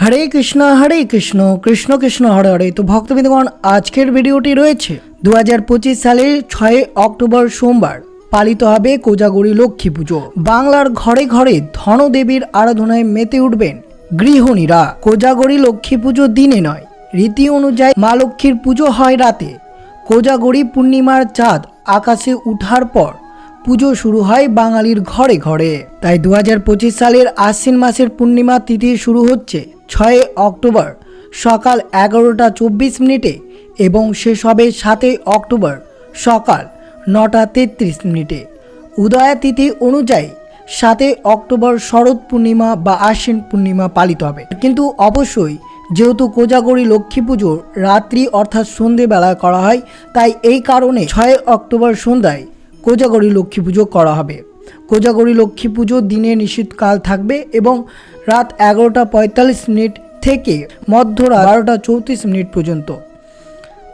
হরে কৃষ্ণ হরে কৃষ্ণ কৃষ্ণ কৃষ্ণ, হরে হরে। তো ভক্তবৃন্দগণ, আজকের ভিডিওটি রয়েছে দু হাজার পঁচিশ সালের ছয় অক্টোবর সোমবার। পালিত হবে কোজাগরি লক্ষ্মী পুজো। বাংলার ঘরে ঘরে ধনদেবীর আরাধনায় মেতে উঠবেন গৃহিণীরা। কোজাগরি লক্ষ্মী পুজো দিনে নয়, রীতি অনুযায়ী মা লক্ষ্মীর পুজো হয় রাতে। কোজাগরি পূর্ণিমার চাঁদ আকাশে উঠার পর পুজো শুরু হয় বাঙালির ঘরে ঘরে। তাই দু হাজার পঁচিশ সালের আশ্বিন মাসের পূর্ণিমা তিথি শুরু হচ্ছে ছয় অক্টোবর সকাল এগারোটা চব্বিশ মিনিটে এবং শেষ হবে সাতই অক্টোবর সকাল নটা তেত্রিশ মিনিটে। উদয়া তিথি অনুযায়ী সাতই অক্টোবর শরৎ পূর্ণিমা বা আশ্বিন পূর্ণিমা পালিত হবে। কিন্তু অবশ্যই যেহেতু কোজাগরি লক্ষ্মী পুজো রাত্রি অর্থাৎ সন্ধেবেলায় করা হয়, তাই এই কারণে ছয় অক্টোবর সন্ধ্যায় কোজাগরি লক্ষ্মী পুজো করা হবে। কোজাগরি লক্ষ্মী পুজো দিনে নিশ্চিতকাল থাকবে এবং রাত এগারোটা পঁয়তাল্লিশ মিনিট থেকে মধ্যরাত বারোটা চৌত্রিশ মিনিট পর্যন্ত।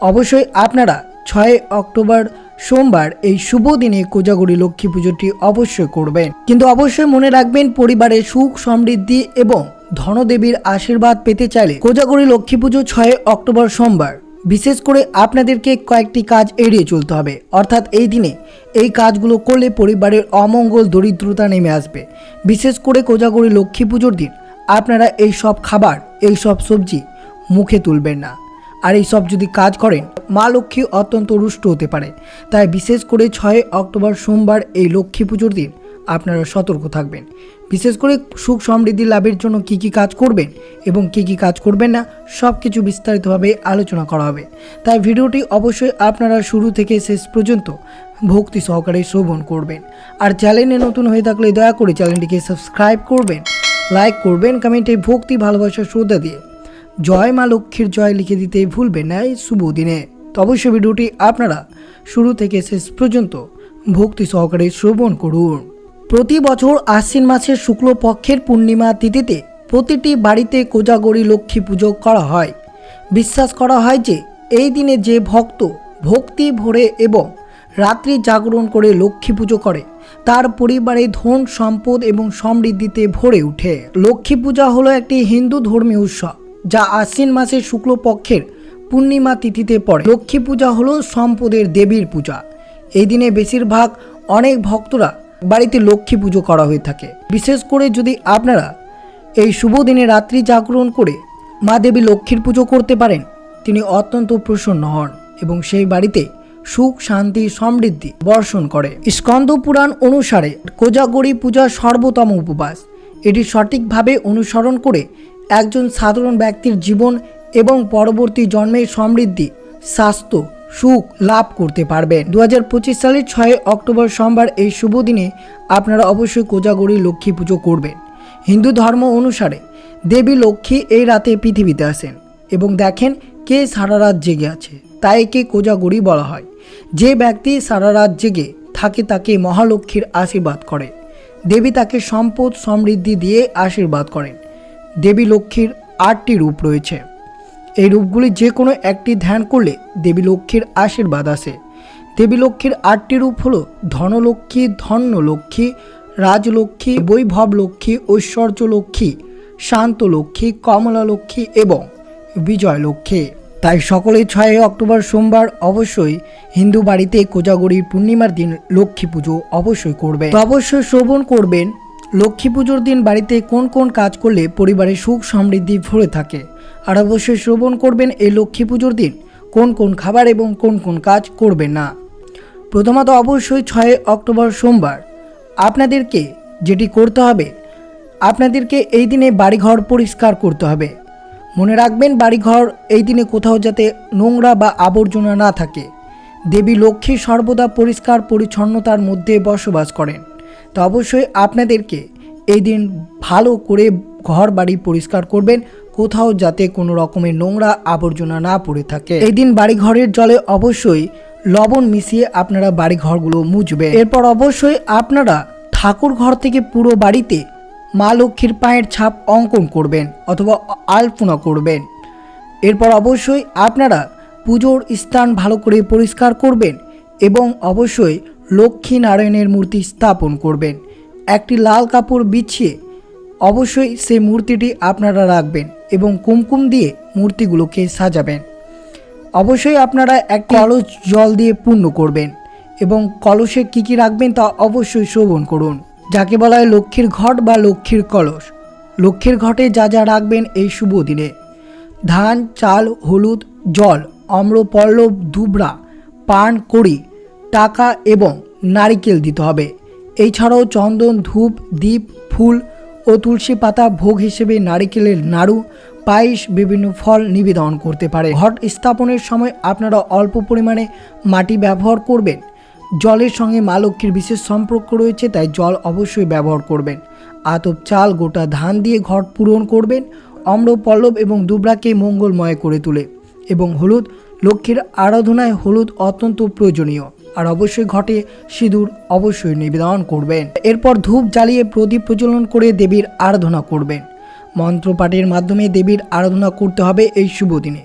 অবশ্যই আপনারা ছয় অক্টোবর সোমবার এই শুভ দিনে কোজাগরি লক্ষ্মী পুজোটি অবশ্যই করবেন। কিন্তু অবশ্যই মনে রাখবেন পরিবারে সুখ সমৃদ্ধি এবং ধনদেবীর আশীর্বাদ পেতে চাইলে কোজাগরি লক্ষ্মী পুজো ছয় অক্টোবর সোমবার। বিশেষ করে আপনাদেরকে কয়েকটি কাজ এড়িয়ে চলতে হবে। অর্থাৎ এই দিনে এই কাজগুলো করলে পরিবারের অমঙ্গল দরিদ্রতা নেমে আসবে। বিশেষ করে কোজাগরি লক্ষ্মী পুজোর দিন আপনারা এই সব খাবার, এই সব সবজি মুখে তুলবেন না। আর এই সব যদি কাজ করেন, মা লক্ষ্মী অত্যন্ত রুষ্ট হতে পারে। তাই বিশেষ করে ছয় অক্টোবর সোমবার এই লক্ষ্মী পুজোর দিন আপনারা সতর্ক থাকবেন। বিশেষ করে সুখ সমৃদ্ধি লাভের জন্য কি কি কাজ করবেন এবং কি কি কাজ করবেন না সব কিছু বিস্তারিতভাবে আলোচনা করা হবে। তাই ভিডিওটি অবশ্যই আপনারা শুরু থেকে শেষ পর্যন্ত ভক্তি সহকারে শ্রবণ করবেন। আর চ্যানেলে নতুন হয়ে থাকলে দয়া করে চ্যানেলটিকে সাবস্ক্রাইব করবেন, লাইক করবেন, কমেন্টে ভক্তি, ভালোবাসা, শ্রদ্ধা দিয়ে জয় মা লক্ষ্মীর জয় লিখে দিতে ভুলবেন না এই শুভ দিনে। তো অবশ্যই ভিডিওটি আপনারা শুরু থেকে শেষ পর্যন্ত ভক্তি সহকারে শ্রবণ করুন। প্রতি বছর আশ্বিন মাসের শুক্লপক্ষের পূর্ণিমা তিথিতে প্রতিটি বাড়িতে কোজাগরি লক্ষ্মী পুজো করা হয়। বিশ্বাস করা হয় যে, এই দিনে যে ভক্ত ভক্তি ভরে এবং রাত্রি জাগরণ করে লক্ষ্মী পুজো করে, তার পরিবারে ধন, সম্পদ এবং সমৃদ্ধিতে ভরে ওঠে। লক্ষ্মী পূজা হলো একটি হিন্দু ধর্মীয় উৎসব, যা আশ্বিন মাসের শুক্লপক্ষের পূর্ণিমা তিথিতে পড়ে। লক্ষ্মী পূজা হলো সম্পদের দেবীর পূজা। এই দিনে বেশিরভাগ অনেক ভক্তরা বাড়িতে লক্ষ্মী পুজো করা হয়ে থাকে। বিশেষ করে যদি আপনারা এই শুভ দিনে রাত্রি জাগরণ করে মা দেবী লক্ষ্মীর পুজো করতে পারেন, তিনি অত্যন্ত প্রসন্ন হন এবং সেই বাড়িতে সুখ, শান্তি, সমৃদ্ধি বর্ষণ করে। স্কন্দ পুরাণ অনুসারে কোজাগরি পূজা সর্বোত্তম উপবাস। এটি সঠিকভাবে অনুসরণ করে একজন সাধারণ ব্যক্তির জীবন এবং পরবর্তী জন্মের সমৃদ্ধি, স্বাস্থ্য সুখ লাভ করতে পারবেন। দু হাজার পঁচিশ সালের ছয় অক্টোবর সোমবার এই শুভ দিনে আপনারা অবশ্যই কোজাগরি লক্ষ্মী পুজো করবেন। হিন্দু ধর্ম অনুসারে দেবী লক্ষ্মী এই রাতে পৃথিবীতে আসেন এবং দেখেন কে সারা রাত জেগে আছে, তাই একে কোজাগরি বলা হয়। যে ব্যক্তি সারা রাত জেগে থাকে তাকে মহালক্ষ্মীর আশীর্বাদ করে। দেবী তাকে সম্পদ সমৃদ্ধি দিয়ে আশীর্বাদ করেন। দেবী লক্ষ্মীর আটটি রূপ রয়েছে। এই রূপগুলি যে কোনো একটি ধ্যান করলে দেবী লক্ষ্মীর আশীর্বাদ আসে। দেবী লক্ষ্মীর আটটি রূপ হলো ধনলক্ষ্মী ধন্য লক্ষ্মী রাজলক্ষ্মী বৈভব লক্ষ্মী ঐশ্বর্য লক্ষ্মী শান্ত লক্ষ্মী কমলা লক্ষ্মী এবং বিজয় লক্ষ্মী তাই সকলে ছয় অক্টোবর সোমবার অবশ্যই হিন্দু বাড়িতে কোজাগরির পূর্ণিমার দিন লক্ষ্মী পুজো অবশ্যই করবে অবশ্যই শ্রবণ করবেন। লক্ষ্মী পুজোর দিন বাড়িতে কোন কোন কাজ করলে পরিবারে সুখ সমৃদ্ধি ভরে থাকে? আর অবশ্যই শ্রবণ করবেন এই লক্ষ্মী পুজোর দিন। কোন কোন খাবার এবং কোন কোন কাজ করবেন না। প্রথমত অবশ্যই ছয় অক্টোবর সোমবার। আপনাদেরকে যেটি করতে হবে, আপনাদেরকে এই দিনে বাড়িঘর পরিষ্কার করতে হবে। মনে রাখবেন, বাড়িঘর এই দিনে কোথাও যাতে নোংরা বা আবর্জনা না থাকে। দেবী লক্ষ্মী সর্বদা পরিষ্কার পরিচ্ছন্নতার মধ্যে বসবাস করেন। তো অবশ্যই আপনাদেরকে এই দিন ভালো করে ঘর বাড়ি পরিষ্কার করবেন, কোথাও যাতে কোনো রকমের নোংরা আবর্জনা না পড়ে থাকে। এই দিন বাড়িঘরের জলে অবশ্যই লবণ মিশিয়ে আপনারা বাড়িঘরগুলো মুছবেন। এরপর অবশ্যই আপনারা ঠাকুর ঘর থেকে পুরো বাড়িতে মা লক্ষ্মীর পায়ের ছাপ অঙ্কন করবেন অথবা আলপনা করবেন। এরপর অবশ্যই আপনারা পুজোর স্থান ভালো করে পরিষ্কার করবেন এবং অবশ্যই লক্ষ্মী নারায়ণের মূর্তি স্থাপন করবেন। একটি লাল কাপড় বিছিয়ে অবশ্যই সেই মূর্তিটি আপনারা রাখবেন এবং কুমকুম দিয়ে মূর্তিগুলোকে সাজাবেন। অবশ্যই আপনারা এক কলস জল দিয়ে পূর্ণ করবেন এবং কলসে কী কী রাখবেন তা অবশ্যই শ্রবণ করুন। যাকে বলা হয় লক্ষ্মীর ঘট বা লক্ষ্মীর কলস। লক্ষ্মীর ঘটে যা যা রাখবেন এই শুভ দিনে। ধান, চাল, হলুদ, জল, অম্রপল্লব দুবরা পান, কড়ি, টাকা এবং নারিকেল দিতে হবে। এছাড়াও চন্দন, ধূপ, দ্বীপ, ফুল ও তুলসী পাতা ভোগ হিসেবে নারিকেলের নাড়ু, পায়েস, বিভিন্ন ফল নিবেদন করতে পারে। ঘট স্থাপনের সময় আপনারা অল্প পরিমাণে মাটি ব্যবহার করবেন। জলের সঙ্গে মা লক্ষ্মীর বিশেষ সম্পর্ক রয়েছে, তাই জল অবশ্যই ব্যবহার করবেন। আতপ চাল, গোটা ধান দিয়ে ঘট পূরণ করবেন। অম্র পল্লব এবং দুবরাকে মঙ্গলময় করে তোলে এবং হলুদ, লক্ষ্মীর আরাধনায় হলুদ অত্যন্ত প্রয়োজনীয়। আর অবশ্যই ঘটে সিঁদুর অবশ্যই নিবেদন করবেন। এরপর ধূপ জ্বালিয়ে প্রদীপ প্রজ্বলন করে দেবীর আরাধনা করবেন। মন্ত্রপাঠের মাধ্যমে দেবীর আরাধনা করতে হবে এই শুভ দিনে।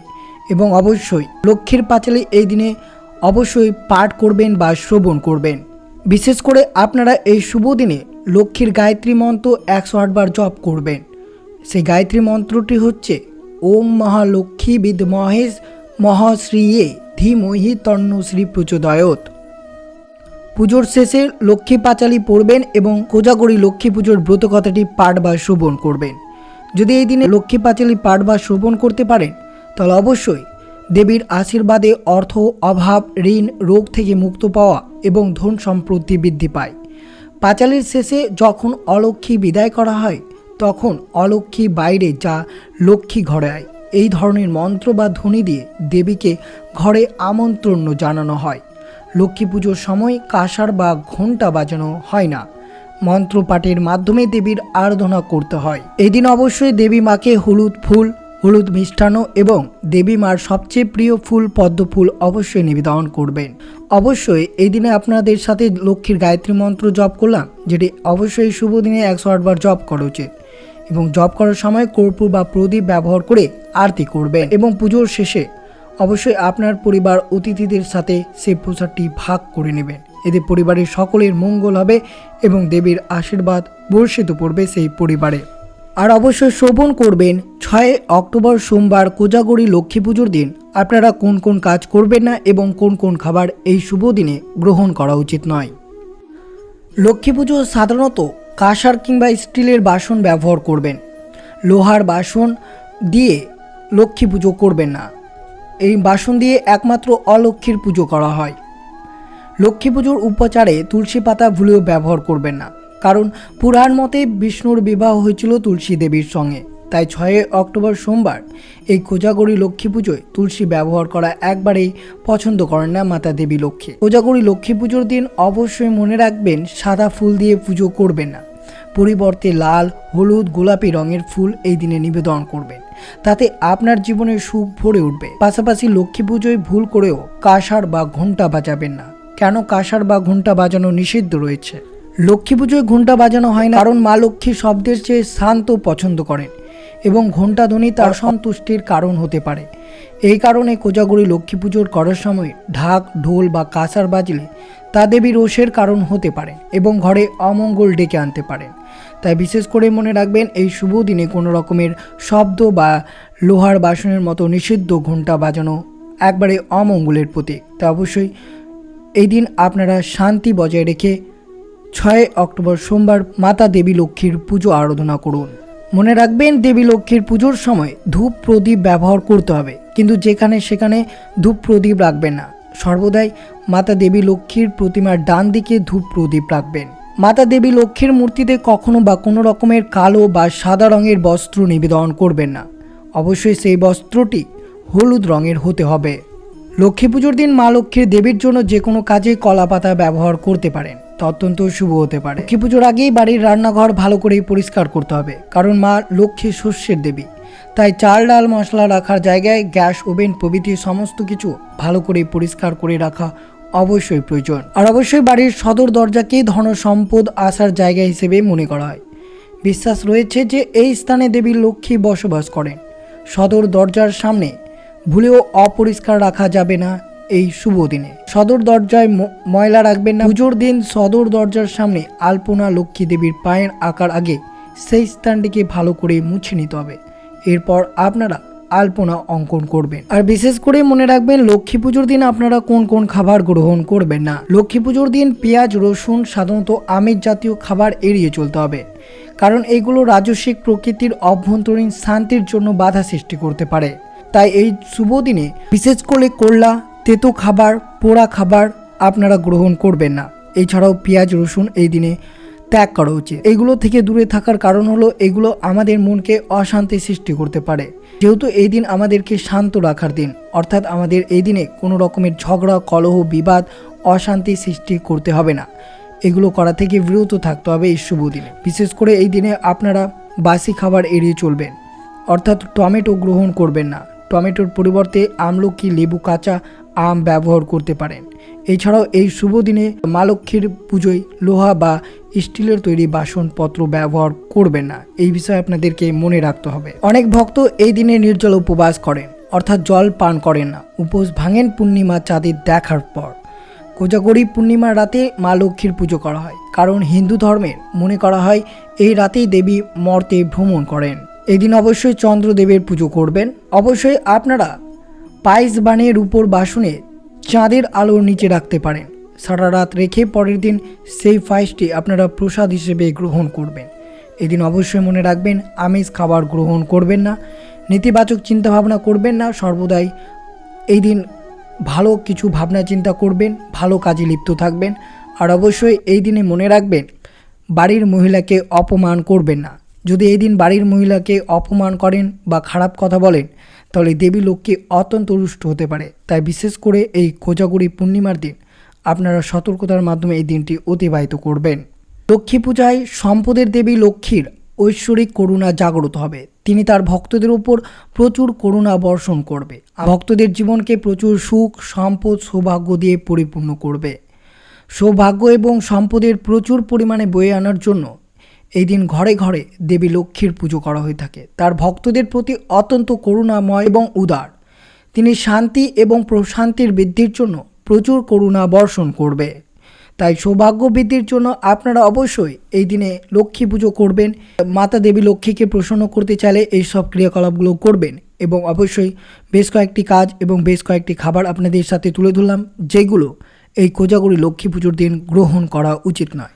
এবং অবশ্যই লক্ষ্মীর পাঁচালী এই দিনে অবশ্যই পাঠ করবেন বা শ্রবণ করবেন। বিশেষ করে আপনারা এই শুভ দিনে লক্ষ্মীর গায়ত্রী মন্ত্র একশো আটবার জপ করবেন। সেই গায়ত্রী মন্ত্রটি হচ্ছে, ওম মহালক্ষ্মী বিদমহেশ মহাশ্রীয়ে ধীমহি তন্নশ্রী প্রচোদয়ত। পুজোর শেষে লক্ষ্মী পাঁচালি পড়বেন এবং কোজাগরি লক্ষ্মী পুজোর ব্রত কথাটি পাঠ বা শ্রবণ করবেন। যদি এই দিনে লক্ষ্মী পাঁচালি পাঠ বা শ্রবণ করতে পারেন, তাহলে অবশ্যই দেবীর আশীর্বাদে অর্থ, অভাব, ঋণ, রোগ থেকে মুক্ত পাওয়া এবং ধন সম্পত্তি বৃদ্ধি পায়। পাঁচালির শেষে যখন অলক্ষ্মী বিদায় করা হয়, তখন অলক্ষ্মী বাইরে যা লক্ষ্মী ঘরে আয়। এই ধরনের মন্ত্র বা ধ্বনি দিয়ে দেবীকে ঘরে আমন্ত্রণ জানানো হয়। লক্ষ্মী পুজোর সময় কাঁসার বা ঘণ্টা বাজানো হয় না। মন্ত্র পাঠের মাধ্যমে দেবীর আরাধনা করতে হয়। এই দিন অবশ্যই দেবী মাকে হলুদ ফুল, হলুদ মিষ্টান্ন এবং দেবী মার সবচেয়ে প্রিয় ফুল, পদ্ম ফুল অবশ্যই নিবেদন করবেন। অবশ্যই এই দিনে আপনাদের সাথে লক্ষ্মীর গায়ত্রী মন্ত্র জপ করলাম, যেটি অবশ্যই শুভ দিনে একশো আটবার জপ করা উচিত। এবং জপ করার সময় কর্পূর বা প্রদীপ ব্যবহার করে আরতি করবেন এবং পুজোর শেষে অবশ্যই আপনার পরিবার অতিথিদের সাথে সেই প্রসাদটি ভাগ করে নেবেন এতে পরিবারের সকলের মঙ্গল হবে এবং দেবীর আশীর্বাদ বর্ষিত পড়বে সেই পরিবারে। আর অবশ্যই শ্রবণ করবেন ছয় অক্টোবর সোমবার কোজাগরি লক্ষ্মী পুজোর দিন। আপনারা কোন কোন কাজ করবেন না এবং কোন কোন খাবার এই শুভ দিনে গ্রহণ করা উচিত নয়। লক্ষ্মী পুজো সাধারণত কাঁসার কিংবা স্টিলের বাসন ব্যবহার করবেন। লোহার বাসন দিয়ে লক্ষ্মী পুজো করবেন না। এই বাসন দিয়ে একমাত্র অলক্ষ্মীর পুজো করা হয়। লক্ষ্মী পুজোর উপচারে তুলসী পাতা ভুলেও ব্যবহার করবেন না, কারণ পুরাণ মতে বিষ্ণুর বিবাহ হয়েছিল তুলসী দেবীর সঙ্গে। তাই ছয় অক্টোবর সোমবার এই কোজাগরি লক্ষ্মী পুজোয় তুলসী ব্যবহার করা একবারেই পছন্দ করেন না মাতা দেবী লক্ষ্মী। কোজাগরি লক্ষ্মী পুজোর দিন অবশ্যই মনে রাখবেন, সাদা ফুল দিয়ে পুজো করবেন না। পরিবর্তে লাল, হলুদ, গোলাপি রঙের ফুল এই দিনে নিবেদন করবেন। তাতে আপনার জীবনের সুখ ভরে উঠবে। পাশাপাশি লক্ষ্মী পুজোয় ভুল করেও কাঁসার বা ঘণ্টা বাজাবেন না। কেন কাঁসার বা ঘণ্টা বাজানো নিষিদ্ধ রয়েছে? লক্ষ্মী পুজোয় ঘণ্টা বাজানো হয় না কারণ মা লক্ষ্মী শব্দের চেয়ে শান্ত পছন্দ করেন এবং ঘণ্টা ধ্বনি তার সন্তুষ্টির কারণ হতে পারে। এই কারণে কোজাগরি লক্ষ্মী পুজোর করার সময় ঢাক, ঢোল বা কাঁসার বাজলে তা দেবী রোষের কারণ হতে পারে এবং ঘরে অমঙ্গল ডেকে আনতে পারেন। তাই বিশেষ করে মনে রাখবেন এই শুভ দিনে কোনো রকমের শব্দ বা লোহার বাসনের মতো নিষিদ্ধ ঘণ্টা বাজানো একবারে অমঙ্গলের প্রতীক। তা অবশ্যই এই দিন আপনারা শান্তি বজায় রেখে ছয় অক্টোবর সোমবার মাতা দেবী লক্ষ্মীর পুজো আরাধনা করুন। মনে রাখবেন দেবী লক্ষ্মীর পুজোর সময় ধূপ প্রদীপ ব্যবহার করতে হবে, কিন্তু যেখানে সেখানে ধূপ প্রদীপ রাখবেন না। সর্বদাই মাতা দেবী লক্ষ্মীর প্রতিমার ডান দিকে ধূপ প্রদীপ রাখবেন। মাতা দেবী লক্ষ্মীর মূর্তিতে কখনো বা কোনো রকমের কালো বা সাদা রঙের বস্ত্র নিবেদন করবেন না। অবশ্যই সেই বস্ত্রটি হলুদ রঙের হতে হবে। লক্ষ্মী পুজোর দিন মা লক্ষ্মীর দেবীর জন্য যে কোনো কাজে কলা পাতা ব্যবহার করতে পারেন। অত্যন্ত শুভ হতে পারে। লক্ষ্মী পুজোর আগেই বাড়ির রান্নাঘর ভালো করে পরিষ্কার করতে হবে। কারণ মা লক্ষ্মী শস্যের দেবী। তাই চাল, ডাল, মশলা রাখার জায়গায় গ্যাস, ওভেন প্রভৃতি সমস্ত কিছু ভালো করে পরিষ্কার করে রাখা অবশ্যই প্রয়োজন। আর অবশ্যই বাড়ির সদর দরজাকে ধন সম্পদ আসার জায়গা হিসেবে মনে করা হয়। বিশ্বাস রয়েছে যে এই স্থানে দেবী লক্ষ্মী বসবাস করেন। সদর দরজার সামনে ভুলেও অপরিষ্কার রাখা যাবে না এই শুভ দিনে। সদর দরজায় ময়লা রাখবেন না। পুজোর দিন সদর দরজার সামনে আলপনা লক্ষ্মী দেবীর পায়ের আকার আগে সেই স্থানটিকে ভালো করে মুছে নিতে হবে। এরপর আপনারা আলপনা অঙ্কন করবেন। আর বিশেষ করে মনে রাখবেন, লক্ষ্মী পুজোর দিন আপনারা কোন কোন খাবার গ্রহণ করবেন না। লক্ষ্মী পুজোর দিন পেঁয়াজ, রসুন, সাধারণত আমিষ জাতীয় খাবার এড়িয়ে চলতে হবে। কারণ এগুলো রাজস্বিক প্রকৃতির অভ্যন্তরীণ শান্তির জন্য বাধা সৃষ্টি করতে পারে। তাই এই শুভ দিনে বিশেষ করে করলা, তেতো খাবার, পোড়া খাবার আপনারা গ্রহণ করবেন না। এছাড়াও পেঁয়াজ, রসুন এই দিনে ত্যাগ করা উচিত। এগুলো থেকে দূরে থাকার কারণ হলো, এগুলো আমাদের মনকে অশান্তি সৃষ্টি করতে পারে। যেহেতু এই দিন আমাদেরকে শান্ত রাখার দিন, অর্থাৎ আমাদের এই দিনে কোনো রকমের ঝগড়া, কলহ, বিবাদ, অশান্তি সৃষ্টি করতে হবে না। এগুলো করা থেকে বিরত থাকতে হবে এই শুভ দিনে। বিশেষ করে এই দিনে আপনারা বাসি খাবার এড়িয়ে চলবেন, অর্থাৎ টমেটো গ্রহণ করবেন না। টমেটোর পরিবর্তে আমলকি, লেবু, কাঁচা আম ব্যবহার করতে পারেন। এছাড়াও এই শুভ দিনে মা লক্ষ্মীর পুজোয় লোহা বা স্টিলের তৈরি বাসনপত্র ব্যবহার করবেন না। এই বিষয়ে আপনাদেরকে মনে রাখতে হবে। অনেক ভক্ত এই দিনে নির্জল উপবাস করেন, অর্থাৎ জল পান করেন না। উপোস ভাঙেন পূর্ণিমা চাঁদের দেখার পর। কোজাগরি পূর্ণিমার রাতে মা লক্ষ্মীর পুজো করা হয়, কারণ হিন্দু ধর্মের মনে করা হয় এই রাতেই দেবী মর্তে ভ্রমণ করেন। এদিন অবশ্যই চন্দ্রদেবের পুজো করবেন। অবশ্যই আপনারা পায়েস বানের উপর বাসনে চাঁদের আলোর নিচে রাখতে পারেন। সারা রাত রেখে পরের দিন সেই পায়েসটি আপনারা প্রসাদ হিসেবে গ্রহণ করবেন। এদিন অবশ্যই মনে রাখবেন, আমিষ খাবার গ্রহণ করবেন না। নেতিবাচক চিন্তাভাবনা করবেন না, সর্বদাই এই দিন ভালো কিছু ভাবনা চিন্তা করবেন, ভালো কাজে লিপ্ত থাকবেন। আর অবশ্যই এই দিনে মনে রাখবেন, বাড়ির মহিলাকে অপমান করবেন না। যদি এই দিন বাড়ির মহিলাকে অপমান করেন বা খারাপ কথা বলেন তাহলে দেবী লক্ষ্মী অত্যন্ত রুষ্ট হতে পারে। তাই বিশেষ করে এই কোজাগুড়ি পূর্ণিমার দিন আপনারা সতর্কতার মাধ্যমে এই দিনটি অতিবাহিত করবেন। লক্ষ্মী পূজায় সম্পদের দেবী লক্ষ্মীর ঐশ্বরিক করুণা জাগ্রত হবে। তিনি তার ভক্তদের উপর প্রচুর করুণা বর্ষণ করবে। ভক্তদের জীবনকে প্রচুর সুখ, সম্পদ, সৌভাগ্য দিয়ে পরিপূর্ণ করবে। সৌভাগ্য এবং সম্পদের প্রচুর পরিমাণে বয়ে আনার জন্য এই দিন ঘরে ঘরে দেবী লক্ষ্মীর পুজো করা হয়ে থাকে। তার ভক্তদের প্রতি অত্যন্ত করুণাময় এবং উদার। তিনি শান্তি এবং প্রশান্তির বৃদ্ধির জন্য প্রচুর করুণা বর্ষণ করবে। তাই সৌভাগ্য বৃদ্ধির জন্য আপনারা অবশ্যই এই দিনে লক্ষ্মী পুজো করবেন। মাতা দেবী লক্ষ্মীকে প্রসন্ন করতে চাইলে এই সব ক্রিয়াকলাপগুলো করবেন এবং অবশ্যই বেশ কয়েকটি কাজ এবং বেশ কয়েকটি খাবার আপনাদের সাথে তুলে ধরলাম, যেগুলো এই কোজাগরি লক্ষ্মী পুজোর দিন গ্রহণ করা উচিত নয়।